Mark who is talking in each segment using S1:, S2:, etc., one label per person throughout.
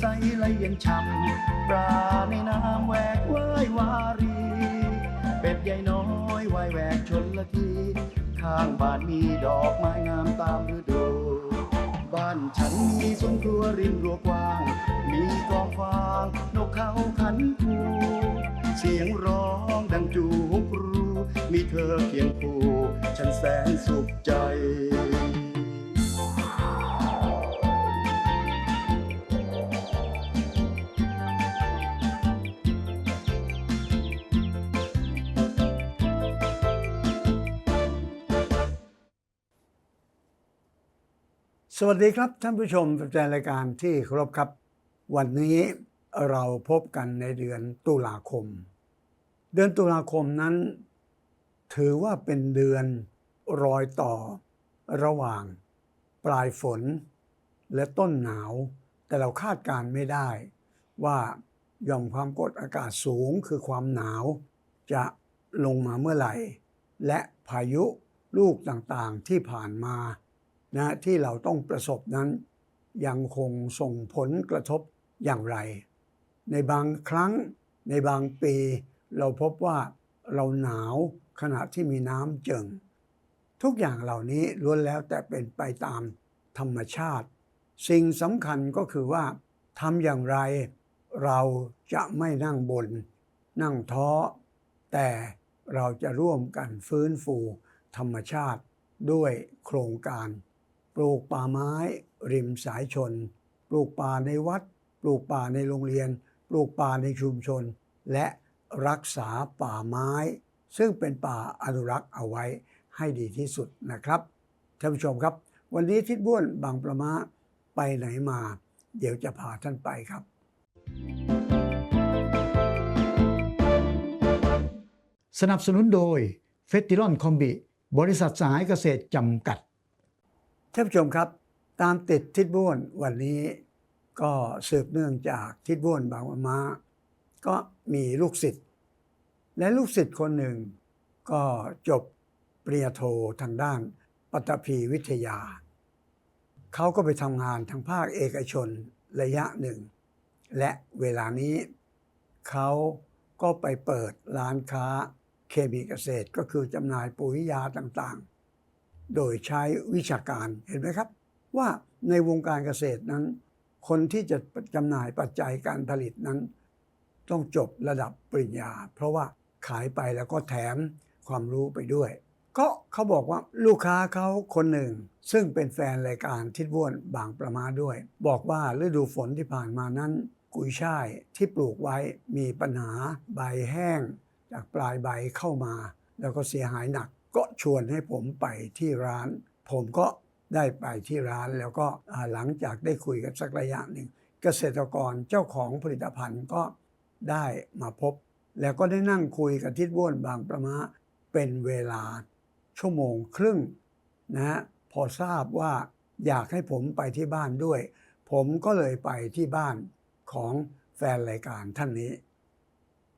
S1: ใสไหลเย็นช่ำปลาในน้ำแหวกว่าย วารี เป็ดใหญ่น้อยว่ายแหวกชนละที ข้างบ้านมีดอกไม้งามตามฤดู บ้านฉันมีสวนครัวริมรั้วกว้าง มีกองฟาง นกเขาขันคูเสียงร้องดังจูฮกรู มีเธอเคียงคู่ ฉันแสนสุขใจ
S2: สวัสดีครับท่านผู้ชมแฟนรายการที่เคารพครับ วันนี้เราพบกันในเดือนตุลาคม เดือนตุลาคมนั้น ถือว่าเป็นเดือนรอยต่อระหว่าง ปลายฝน และต้นหนาว แต่เราคาดการณ์ไม่ได้ ว่าหย่อมความกดอากาศสูงคือความหนาว จะลงมาเมื่อไหร่ และพายุลูกต่างๆที่ผ่านมา นะที่เราต้องประสบนั้น ยังคงส่งผลกระทบอย่างไร ในบางครั้งในบางปี เราพบว่าเราหนาวขณะที่มีน้ำเจิง ทุกอย่างเหล่านี้ล้วนแล้วแต่เป็นไปตามธรรมชาติ สิ่งสำคัญก็คือว่าทำอย่างไร เราจะไม่นั่งบน นั่งท้อ แต่เราจะร่วมกันฟื้นฟูธรรมชาติด้วยโครงการ ปลูกป่าไม้ ริมสายชน ปลูกป่าในวัด ปลูกป่าในโรงเรียน ปลูกป่าในชุมชน และรักษาป่าไม้ ซึ่งเป็นป่าอนุรักษ์เอาไว้ให้ดีที่สุดนะครับท่านผู้ชมครับ วันนี้ทิดบ้วนบางประมาไปไหนมา เดี๋ยวจะพาท่านไปครับ
S3: สนับสนุนโดยเฟสติลอนคอมบิบริษัทสหายเกษตรจำกัด
S2: ท่านผู้ชมครับตามติดทิดบ้วนวันนี้ก็สืบเนื่องจากทิดบ้วนบางประมาก็มีลูกศิษย์และลูกศิษย์คนหนึ่ง ก็จบปริญญาโททางด้านปัตตภีวิทยา เขาก็ไปทำงานทางภาคเอกชนระยะหนึ่ง และเวลานี้ เขาก็ไปเปิดร้านค้าเคมีเกษตรก็คือจำหน่ายปุ๋ยยาต่างๆ โดยใช้วิชาการเห็นไหมครับ ว่าในวงการเกษตรนั้น คนที่จะจำหน่ายปัจจัยการผลิตนั้น ต้องจบระดับปริญญา เพราะว่าขายไปแล้วก็แถมความรู้ไปด้วย ก็เขาบอกว่าลูกค้าเขาคนหนึ่ง ซึ่งเป็นแฟนรายการทิดว่วนบางประมาด้วย บอกว่าฤดูฝนที่ผ่านมานั้น กุยช่ายที่ปลูกไว้มีปัญหาใบแห้ง จากปลายใบเข้ามา แล้วก็เสียหายหนัก ก็ชวนให้ผมไปที่ร้าน ผมก็ได้ไปที่ร้านแล้วก็หลังจากได้คุยกันสักระยะหนึ่ง เกษตรกรเจ้าของผลิตภัณฑ์ก็ได้มาพบ แล้วก็ได้นั่งคุยกับทิดบ้วนบางประมาเป็นเวลาชั่วโมงครึ่งนะฮะพอทราบว่าอยากให้ผมไปที่บ้านด้วย ผมก็เลยไปที่บ้านของแฟนรายการท่านนี้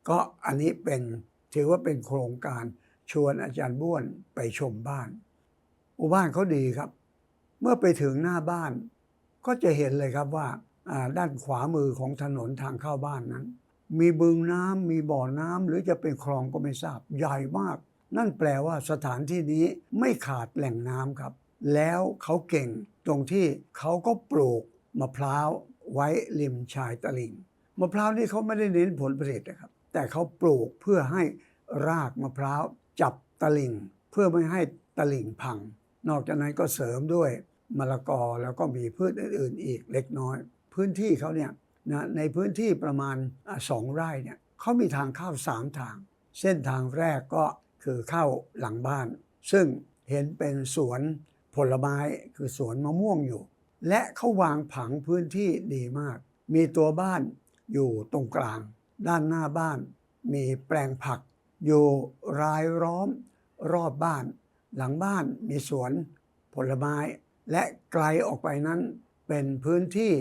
S2: ก็อันนี้เป็นถือว่าเป็นโครงการ ชวนอาจารย์บ้วนไปชมบ้านอุบ้านเขาดีครับ เมื่อไปถึงหน้าบ้าน ก็จะเห็นเลยครับว่าอ่าด้านขวามือของถนนทางเข้าบ้านนั้น มีบึงน้ำมีบ่อน้ำหรือจะเป็นคลองก็ไม่ทราบใหญ่มาก นั่นแปลว่าสถานที่นี้ไม่ขาดแหล่งน้ำครับ แล้วเขาเก่งตรงที่เขาก็ปลูกมะพร้าวไว้ริมชายตลิ่งมะพร้าวนี่เขาไม่ได้เน้นผลผลิตนะครับ แต่เขาปลูกเพื่อให้รากมะพร้าว จับตะลิ่งเพื่อไม่ให้ตะลิ่งพัง นอกจากนั้นก็เสริมด้วยมะละกอแล้วก็มีพืชอื่นๆอีกเล็กน้อย พื้นที่เขาเนี่ยนะในพื้นที่ประมาณสองไร่เนี่ยเขามีทางเข้าสามทาง เส้นทางแรกก็คือเข้าหลังบ้าน ซึ่งเห็นเป็นสวนผลไม้คือสวนมะม่วงอยู่ และเขาวางผังพื้นที่ดีมาก มีตัวบ้านอยู่ตรงกลาง ด้านหน้าบ้าน มีแปลงผัก อยู่รายล้อมรอบบ้าน หลังบ้านมีสวนผลไม้ และไกลออกไปนั้น เป็นพื้นที่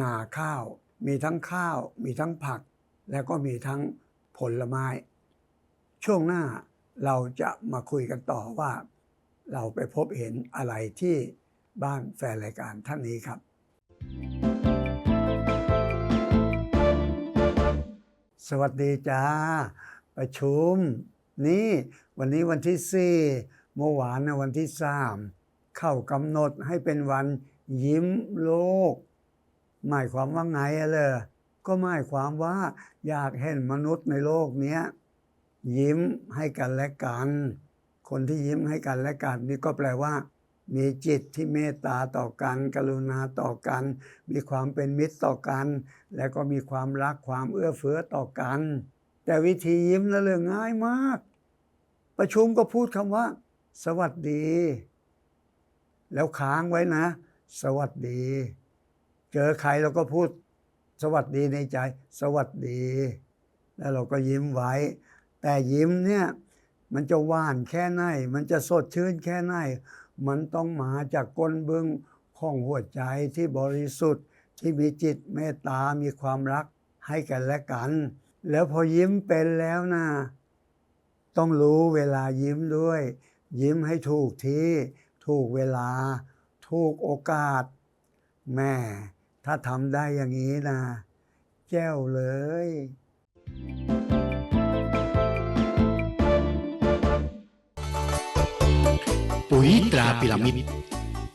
S2: นาข้าว มีทั้งข้าว มีทั้งผัก แล้วก็มีทั้งผลไม้ ช่วงหน้าเราจะมาคุยกันต่อว่า เราไปพบเห็นอะไรที่บ้านแฟนรายการท่านนี้ครับ สวัสดีจ้า ประชุม นี่วันนี้วันที่สี่เมื่อวานนะวันที่สามเข้ากำหนดให้เป็นวันยิ้มโลก หมายความว่าไงอะเลยก็หมายความว่าอยากเห็นมนุษย์ในโลกเนี้ยยิ้มให้กันและกัน คนที่ยิ้มให้กันและกัน นี่ก็แปลว่า มีจิตที่เมตตาต่อกัน กรุณาต่อกัน มีความเป็นมิตรต่อกัน และก็มีความรักความเอื้อเฟื้อต่อกัน แต่วิธียิ้มนะเรื่องง่ายมาก ประชุมก็พูดคำว่า สวัสดี แล้วค้างไว้นะ สวัสดี เจอใครเราก็พูด สวัสดีในใจ สวัสดี แล้วเราก็ยิ้มไว้ แต่ยิ้มเนี่ยมันจะหวานแค่ไหน มันจะสดชื่นแค่ไหน มันต้องมาจากก้นบึ้งของหัวใจที่บริสุทธิ์ที่มีจิตเมตตา มีความรักให้กันและกัน แล้วพอยิ้มเป็นแล้วนะต้องรู้เวลายิ้มด้วย ยิ้มให้ถูกที่ถูกเวลา ถูกโอกาส แม่ถ้าทำได้อย่างนี้นะแจ้วเลย
S4: ปุ๋ยตราพิรามิด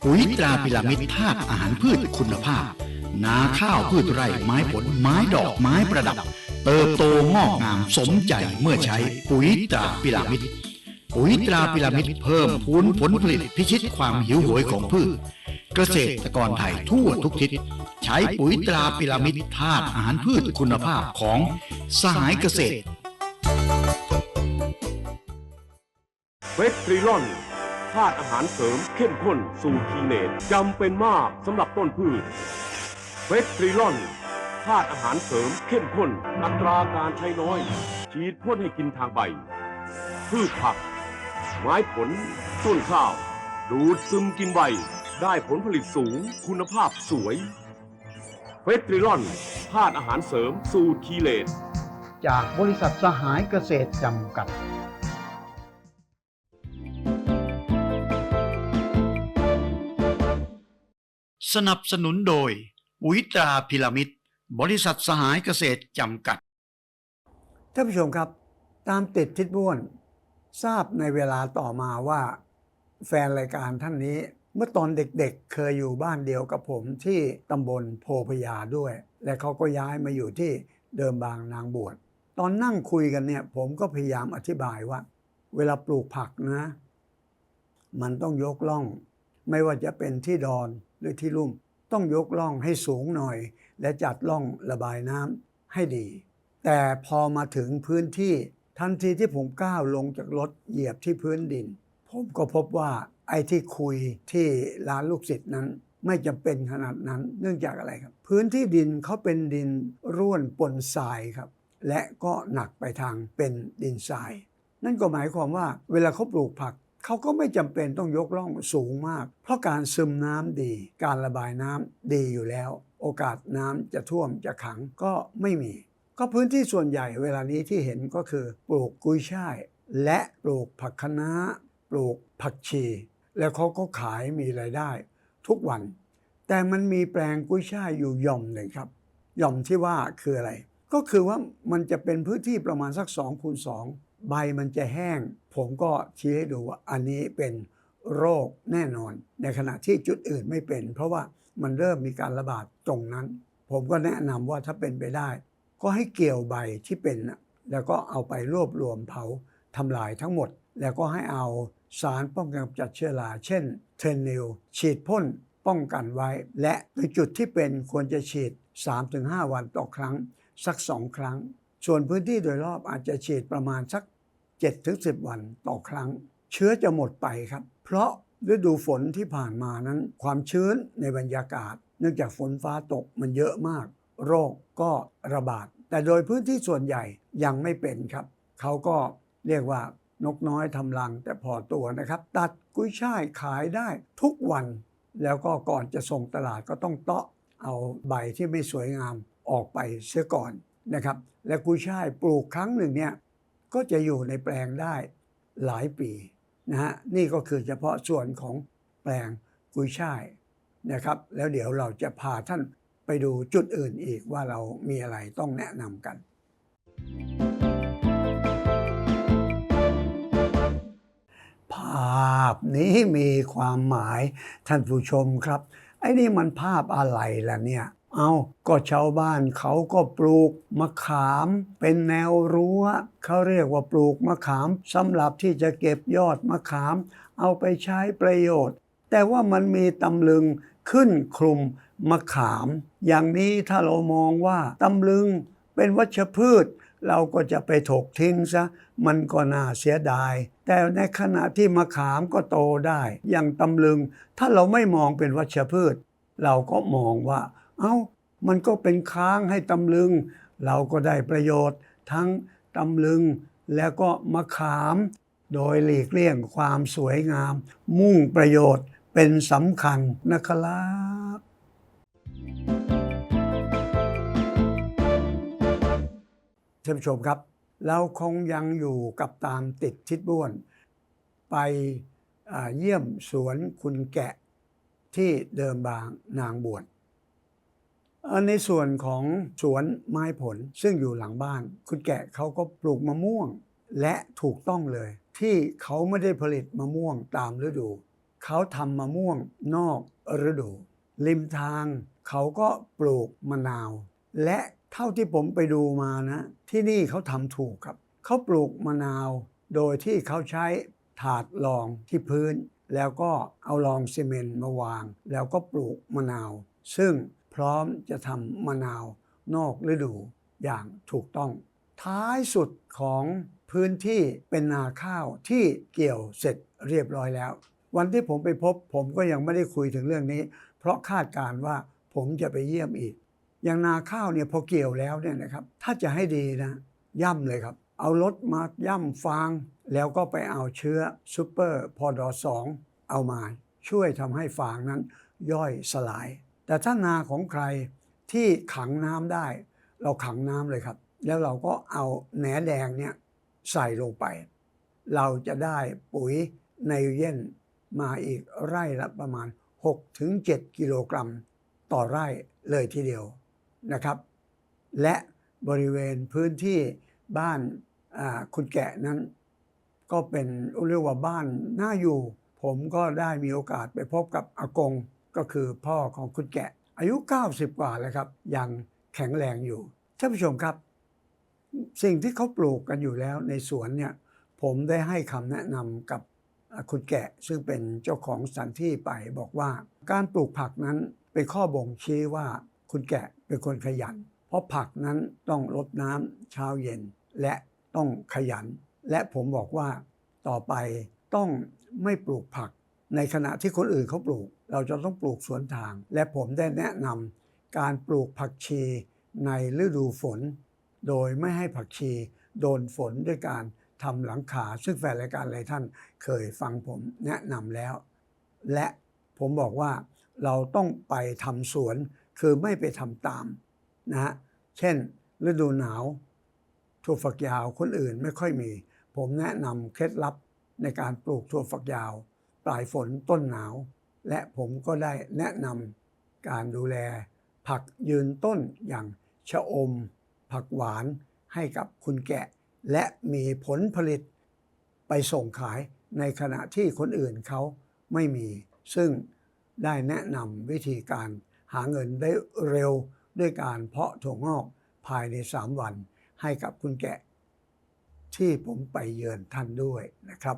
S4: ปุ๋ยตราพิรามิดธาตุอาหารพืชคุณภาพ นาข้าวพืชไร่ไม้ผลไม้ดอกไม้ประดับ เติบโตงอกงามสมใจเมื่อใช้ปุ๋ยตราพิรามิดปุ๋ยตราพิรามิดเพิ่มพูนผลผลิตพิชิตความหิวโหยของพืช เกษตรกรไทยทั่วทุกทิศ ใช้ปุ๋ยตราพิรามิดธาตุอาหารพืชคุณภาพของสหายเกษตร
S5: เวสตรีลอนธาตุอาหารเสริมเข้มข้นสู่ทีเนตจำเป็นมากสำหรับต้นพืชเวสตรีลอน ธาตุอาหารเสริมเข้มข้น อัตราการใช้น้อย ฉีดพ่นให้กินทางใบ พืชผัก ไม้ผล ต้นข้าว ดูดซึมกินใบ ได้ผลผลิตสูง คุณภาพสวยเวสตรีลอนธาตุอาหารเสริมสู่ทีเลต
S3: จากบริษัทสหายเกษตรจำกัด
S4: สนับสนุนโดย ปุ๋ยตราพิรามิด บริษัทสหายเกษตรจำกัด
S2: ท่านผู้ชมครับ ตามติดทิศบ้วน ทราบในเวลาต่อมาว่า แฟนรายการท่านนี้เมื่อตอนเด็กๆ เคยอยู่บ้านเดียวกับผมที่ตำบลโพพยาด้วย และเขาก็ย้ายมาอยู่ที่เดิมบางนางบวชตอนนั่งคุยกันเนี่ย ผมก็พยายามอธิบายว่า เวลาปลูกผักนะ มันต้องยกล่อง ไม่ว่าจะเป็นที่ดอนหรือที่ลุ่ม ต้องยกล่องให้สูงหน่อย และจัดล่องระบายน้ำให้ดี แต่พอมาถึงพื้นที่ทันทีที่ผมก้าวลงจากรถเหยียบที่พื้นดิน ผมก็พบว่าไอ้ที่คุยที่ร้านลูกศิษย์นั้น ไม่จำเป็นขนาดนั้นเนื่องจากอะไรครับ พื้นที่ดินเขาเป็นดินร่วนปนทรายครับ และก็หนักไปทางเป็นดินทราย นั่นก็หมายความว่าเวลาเขาปลูกผักเขาก็ไม่จำเป็นต้องยกร่องสูงมาก เพราะการซึมน้ำดี การระบายน้ำดีอยู่แล้ว โอกาสน้ำจะท่วมจะขังก็ไม่มี ก็พื้นที่ส่วนใหญ่เวลานี้ที่เห็นก็คือ ปลูกกุยช่าย และปลูกผักคะน้า ปลูกผักชี แล้วเขาก็ขายมีรายได้ ทุกวัน แต่มันมีแปลงกุ้ยช่ายอยู่ย่อมหนึ่งครับย่อมที่ว่าคืออะไร ก็คือว่ามันจะเป็นพื้นที่ประมาณสัก2คูณ2ใบมันจะแห้ง ผมก็ชี้ให้ดูว่าอันนี้เป็นโรคแน่นอน ในขณะที่จุดอื่นไม่เป็น เพราะว่า มันเริ่มมีการระบาดตรงนั้น ผมก็แนะนำว่าถ้าเป็นไปได้ ก็ให้เกี่ยวใบที่เป็น แล้วก็เอาไปรวบรวมเผาทำลายทั้งหมด แล้วก็ให้เอาสารป้องกันจัดเชื้อราเช่นเทนนิลฉีดพ่นป้องกันไว้ และในจุดที่เป็นควรจะฉีด 3-5 วันต่อครั้ง สัก 2 ครั้ง ส่วนพื้นที่โดยรอบอาจจะฉีดประมาณสัก 7-10 วันต่อครั้ง เชื้อจะหมดไปครับ เพราะ ฤดูฝนที่ผ่านมานั้น ความชื้นในบรรยากาศ เนื่องจากฝนฟ้าตกมันเยอะมาก โรคก็ระบาด แต่โดยพื้นที่ส่วนใหญ่ยังไม่เป็นครับ เขาก็เรียกว่านกน้อยทำรังแต่พอตัวนะครับ ตัดกุ้ยช่ายขายได้ทุกวัน แล้วก็ก่อนจะส่งตลาดก็ต้องเตาะเอาใบที่ไม่สวยงามออกไปเสียก่อนนะครับ และกุยช่ายปลูกครั้งหนึ่งเนี่ยก็จะอยู่ในแปลงได้หลายปี นะฮะนี่ก็คือเฉพาะส่วนของแปลงกุยช่ายนะครับ แล้วเดี๋ยวเราจะพาท่านไปดูจุดอื่นอีกว่าเรามีอะไรต้องแนะนำกัน ภาพนี้มีความหมายท่านผู้ชมครับ ไอ้นี่มันภาพอะไรล่ะเนี่ย เอาก็ชาวบ้านเขาก็ปลูกมะขาม เป็นแนวรั้วเขาเรียกว่าปลูกมะขามสำหรับที่จะเก็บยอดมะขาม เอาไปใช้ประโยชน์ แต่ว่ามันมีตำลึงขึ้นคลุมมะขาม อย่างนี้ถ้าเรามองว่าตำลึงเป็นวัชพืช เราก็จะไปถกทิ้งซะ มันก็น่าเสียดาย แต่ในขณะที่มะขามก็โตได้ อย่างตำลึง ถ้าเราไม่มองเป็นวัชพืช เราก็มองว่า เอ้ามันก็เป็นค้างให้ตำลึง เราก็ได้ประโยชน์ ทั้งตำลึงแล้วก็มะขาม โดยหลีกเลี่ยงความสวยงาม มุ่งประโยชน์เป็นสำคัญนะครับท่านผู้ชมครับ เราคงยังอยู่กับตามติดทิศบ้วน ไปเยี่ยมสวนคุณแกะที่เดิมบางนางบวช ในส่วนของสวนไม้ผลซึ่งอยู่หลังบ้าน คุณแกะเขาก็ปลูกมะม่วง และถูกต้องเลย ที่เขาไม่ได้ผลิตมะม่วงตามฤดู เขาทำมะม่วงนอกฤดู ริมทางเขาก็ปลูกมะนาว และเท่าที่ผมไปดูมานะ ที่นี่เขาทำถูกครับ เขาปลูกมะนาว โดยที่เขาใช้ถาดรองที่พื้น แล้วก็เอารองซีเมนต์มาวาง แล้วก็ปลูกมะนาว ซึ่ง ร้อมจะทำมะนาวนอกฤดูอย่างถูกต้อง ท้ายสุดของพื้นที่เป็นนาข้าวที่เกี่ยวเสร็จเรียบร้อยแล้ว วันที่ผมไปพบผมก็ยังไม่ได้คุยถึงเรื่องนี้ เพราะคาดการณ์ว่าผมจะไปเยี่ยมอีก อย่างนาข้าวเนี่ยพอเกี่ยวแล้วเนี่ยนะครับ ถ้าจะให้ดีนะ ย่ำเลยครับ เอารถมาย่ำฟาง แล้วก็ไปเอาเชื้อซูเปอร์พอดอสองเอามาช่วยทำให้ฟางนั้นย่อยสลาย แต่ถ้านาของใครที่ขังน้ำได้ เราขังน้ำเลยครับ แล้วเราก็เอาแหนแดงเนี่ยใส่ลงไป เราจะได้ปุ๋ยไนโตรเจนมาอีกไร่ละประมาณ 6-7 กิโลกรัมต่อไร่เลยทีเดียวนะครับ และบริเวณพื้นที่บ้านคุณแกะนั้น ก็เป็นเรียกว่าบ้านน่าอยู่ ผมก็ได้มีโอกาสไปพบกับอากง ก็คือพ่อของคุณแกะ อายุ 90 กว่าแล้วครับ ยังแข็งแรงอยู่ท่านผู้ชมครับ สิ่งที่เขาปลูกกันอยู่แล้วในสวนเนี่ยผมได้ให้คำแนะนำกับคุณแกะ ซึ่งเป็นเจ้าของสถานที่ไปบอกว่า การปลูกผักนั้นเป็นข้อบ่งชี้ว่าคุณแกะเป็นคนขยัน เพราะผักนั้นต้องรดน้ำเช้าเย็น และต้องขยัน และผมบอกว่าต่อไปต้องไม่ปลูกผัก ในขณะที่คนอื่นเขาปลูก เราจะต้องปลูกสวนทาง และผมได้แนะนำการปลูกผักชีในฤดูฝน โดยไม่ให้ผักชีโดนฝนด้วยการทำหลังคาซึ่งแฟนรายการหลายท่านเคยฟังผมแนะนำแล้ว และผมบอกว่าเราต้องไปทำสวนคือไม่ไปทำตามนะฮะเช่น ฤดูหนาวถั่วฝักยาวคนอื่นไม่ค่อยมี ผมแนะนำเคล็ดลับในการปลูกถั่วฝักยาว ปลายฝนต้นหนาว และผมก็ได้แนะนำการดูแล ผักยืนต้นอย่างชะอม ผักหวานให้กับคุณแกะ และมีผลผลิตไปส่งขายในขณะที่คนอื่นเขาไม่มี ซึ่งได้แนะนำวิธีการหาเงินได้เร็วด้วยการเพาะถั่วงอกภายใน 3 วันให้กับคุณแกะ ที่ผมไปเยือนท่านด้วยนะครับ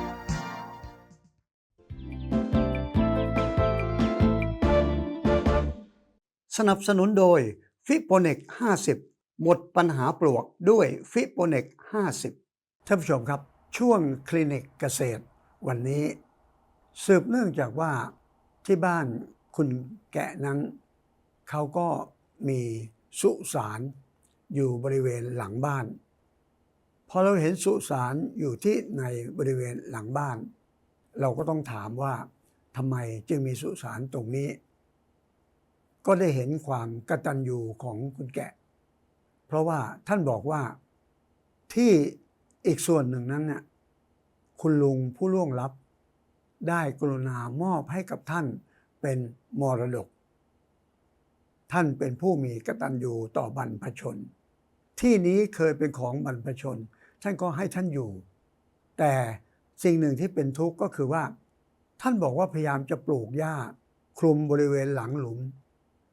S2: นับสนุนโดยฟิโปเนก50 หมดปัญหาปลวกด้วยฟิโปเนก50 ท่านผู้ชมครับ ช่วงคลินิกเกษตร วันนี้ สืบเนื่องจากว่าที่บ้านคุณแกะนั้น เขาก็มีสุสานอยู่บริเวณหลังบ้าน พอเราเห็นสุสานอยู่ที่ในบริเวณหลังบ้าน เราก็ต้องถามว่าทำไมจึงมีสุสานตรงนี้ ก็ได้เห็นความกตัญญูของคุณแกะ เพราะว่าท่านบอกว่าที่อีกส่วนหนึ่งนั้นเนี่ยคุณลุงผู้ล่วงลับ ได้กรุณามอบให้กับท่านเป็นมรดก ท่านเป็นผู้มีกตัญญูต่อบรรพชน ที่นี้เคยเป็นของบรรพชน ท่านก็ให้ท่านอยู่ แต่สิ่งหนึ่งที่เป็นทุกข์ก็คือว่า ท่านบอกว่าพยายามจะปลูกหญ้าคลุมบริเวณหลังหลุม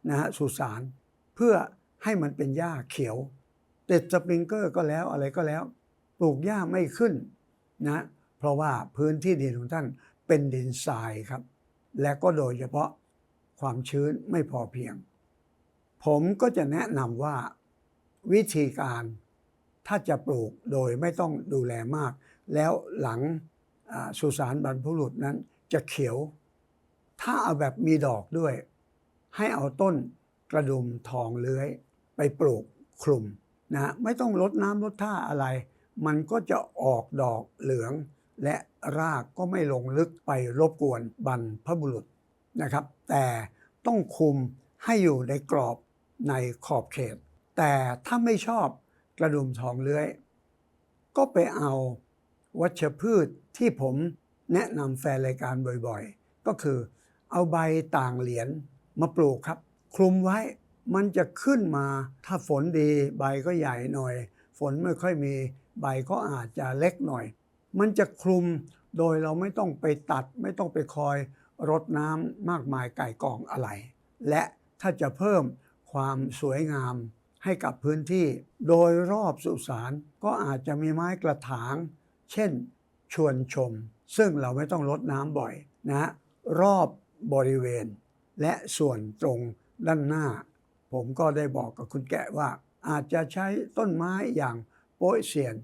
S2: นะฮะสุสานเพื่อให้มันเป็นหญ้าเขียวติดสปริงเกอร์ก็แล้วอะไรก็แล้ว ปลูกหญ้าไม่ขึ้นนะเพราะว่าพื้นที่ดินของท่านเป็นดินทรายครับ และก็โดยเฉพาะความชื้นไม่พอเพียง ผมก็จะแนะนำว่าวิธีการถ้าจะปลูกโดยไม่ต้องดูแลมาก แล้วหลังสุสานบรรพุรุษนั้นจะเขียว ถ้าเอาแบบมีดอกด้วย ให้เอาต้นกระดุมทองเลื้อย ไปปลูกคลุมนะไม่ต้องลดน้ำลดท่าอะไร มันก็จะออกดอกเหลือง และรากก็ไม่ลงลึกไปรบกวนบรรพบุรุษนะครับ แต่ต้องคุมให้อยู่ในกรอบในขอบเขต แต่ถ้าไม่ชอบกระดุมทองเลื้อย ก็ไปเอาวัชพืชที่ผมแนะนำแฟนรายการบ่อยๆ ก็คือเอาใบต่างเหรียญ มาปลูกครับ คลุมไว้มันจะขึ้นมา ถ้าฝนดีใบก็ใหญ่หน่อย ฝนไม่ค่อยมีใบก็อาจจะเล็กหน่อย มันจะคลุมโดยเราไม่ต้องไปตัด ไม่ต้องไปคอยรดน้ำมากมายไก่กองอะไร และถ้าจะเพิ่มความสวยงามให้กับพื้นที่ โดยรอบสุสานก็อาจจะมีไม้กระถาง เช่น ชวนชม ซึ่งเราไม่ต้องรดน้ำบ่อยนะ รอบบริเวณ และส่วนตรงด้านหน้า ผมก็ได้บอกกับคุณแกะว่า อาจจะใช้ต้นไม้อย่างโป๊ยเซียน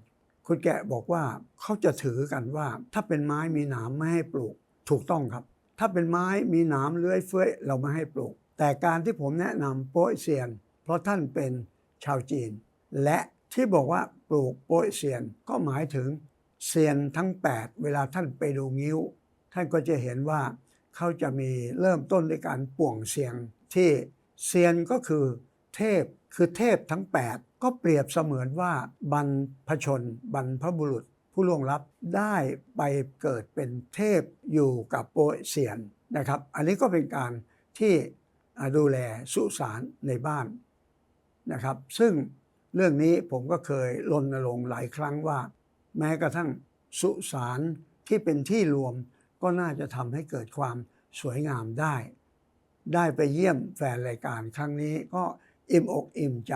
S2: คุณแกะบอกว่าเขาจะถือกันว่า ถ้าเป็นไม้มีหนามไม่ให้ปลูกถูกต้องครับ ถ้าเป็นไม้มีหนามเลื้อยเฟื้อยเราไม่ให้ปลูก แต่การที่ผมแนะนำโป๊ยเซียน เพราะท่านเป็นชาวจีน และที่บอกว่าปลูกโป๊ยเซียนก็หมายถึงเซียนทั้ง 8 เวลาท่านไปดูงิ้ว ท่านก็จะเห็นว่า เขาจะมีเริ่มต้นด้วยการป่วงเสียงที่เซียนก็คือเทพคือเทพทั้ง 8 ก็เปรียบเสมือนว่าบรรพชน บรรพบุรุษ ผู้ล่วงลับได้ไปเกิดเป็นเทพอยู่กับโปเซียนนะครับ อันนี้ก็เป็นการที่ดูแลสุสานในบ้านนะครับ ซึ่งเรื่องนี้ผมก็เคยรณรงค์หลายครั้งว่า แม้กระทั่งสุสานที่เป็นที่รวม ก็น่าจะทำให้เกิดความสวยงามได้ ได้ไปเยี่ยมแฟนรายการครั้งนี้ก็อิ่มอกอิ่มใจ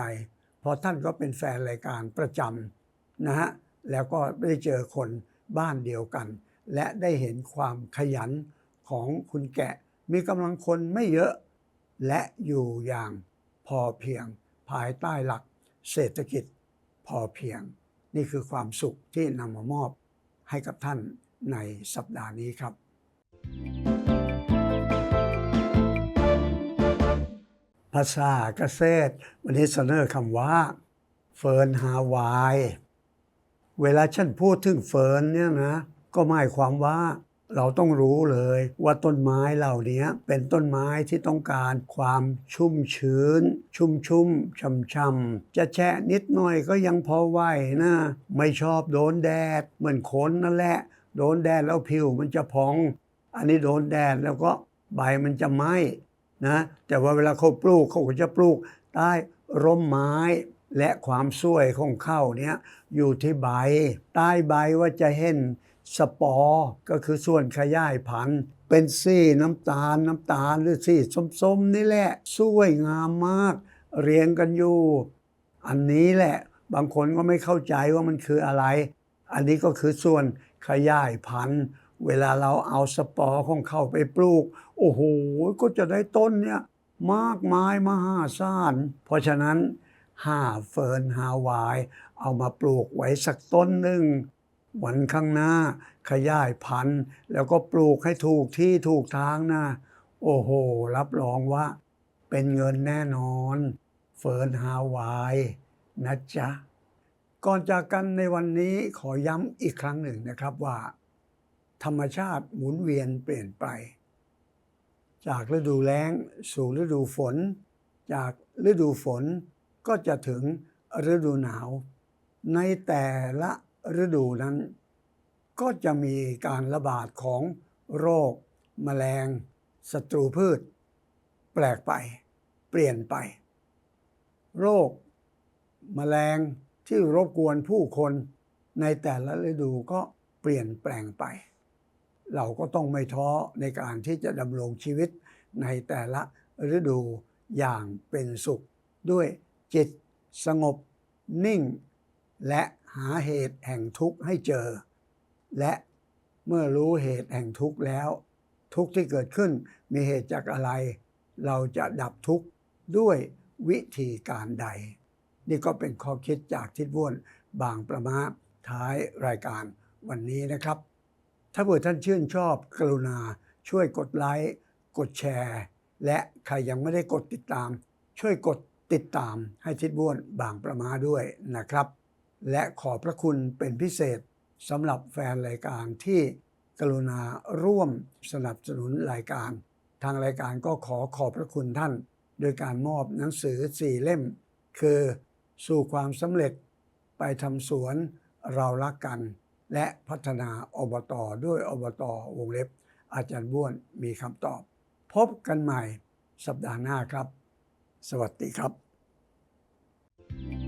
S2: เพราะท่านก็เป็นแฟนรายการประจำนะฮะแล้วก็ได้เจอคนบ้านเดียวกัน และได้เห็นความขยันของคุณแกะ มีกำลังคนไม่เยอะ และอยู่อย่างพอเพียงภายใต้หลักเศรษฐกิจพอเพียง นี่คือความสุขที่นำมามอบให้กับท่าน ในสัปดาห์นี้ครับ ภาษาเกษตร วันนี้เสนอคำว่า เฟิร์นฮาวาย เวลาฉันพูดถึงเฟิร์นเนี่ยนะ ก็หมายความว่าเราต้องรู้เลยว่าต้นไม้เหล่านี้เป็นต้นไม้ที่ต้องการความชุ่มชื้น ชุ่มชุ่มช่ำช่ำๆจะแช่นิดหน่อยก็ยังพอไหวนะ ไม่ชอบโดนแดด เหมือนคนนั่นแหละ โดนแดดแล้วผิวมันจะพอง อันนี้โดนแดดแล้วก็ใบมันจะไหม้นะแต่ว่าเวลาเขาปลูกเขาก็จะปลูกใต้ร่มไม้และความสวยของเขาเนี่ยอยู่ที่ใบ ใต้ใบว่าจะเห็นสปอร์ก็คือส่วนขยายพันธุ์ เป็นสีน้ำตาลน้ำตาลหรือสีส้มๆนี่แหละสวยงามมาก เรียงกันอยู่ อันนี้แหละบางคนก็ไม่เข้าใจว่ามันคืออะไร อันนี้ก็คือส่วน ขยายพันธุ์ เวลาเราเอาสปอร์ของเขาไปปลูก โอ้โห ก็จะได้ต้นเนี่ยมากมายมหาศาล เพราะฉะนั้นหาเฟิร์นหาวาย เอามาปลูกไว้สักต้นหนึ่ง วันข้างหน้าขยายพันธุ์ แล้วก็ปลูกให้ถูกที่ถูกทางนะโอ้โห รับรองว่า เป็นเงินแน่นอน เฟิร์นฮาวาย นะจ๊ะ ก่อนจากกันในวันนี้ขอย้ำอีกครั้งหนึ่งนะครับว่า ธรรมชาติหมุนเวียนเปลี่ยนไป จากฤดูแล้งสู่ฤดูฝน จากฤดูฝนก็จะถึงฤดูหนาว ในแต่ละฤดูนั้น ก็จะมีการระบาดของโรค แมลงศัตรูพืช แปลกไป เปลี่ยนไป โรค แมลง ที่รบกวนผู้คนในแต่ละฤดูก็เปลี่ยนแปลงไป เราก็ต้องไม่ท้อในการที่จะดำรงชีวิตในแต่ละฤดูอย่างเป็นสุข ด้วยจิตสงบ นิ่ง และหาเหตุแห่งทุกข์ให้เจอ และเมื่อรู้เหตุแห่งทุกข์แล้ว ทุกข์ที่เกิดขึ้นมีเหตุจากอะไร เราจะดับทุกข์ด้วยวิธีการใด นี่ก็เป็นข้อคิดจากทิศว่วนบางประมาท้ายรายการวันนี้นะครับ ถ้าเผื่อท่านชื่นชอบกรุณาช่วยกดไลค์กดแชร์ และใครยังไม่ได้กดติดตาม ช่วยกดติดตามให้ทิศบ้วนบางประมาด้วยนะครับ และขอพระคุณเป็นพิเศษสำหรับแฟนรายการที่กรุณาร่วมสนับสนุนรายการ ทางรายการก็ขอขอบพระคุณท่าน โดยการมอบหนังสือสี่เล่ม คือ สู่ความสำเร็จไปทำสวนเรารักกัน และพัฒนาอบตด้วยอบตวงเล็บ อาจารย์บ้วนมีคำตอบ พบกันใหม่สัปดาห์หน้าครับ สวัสดีครับ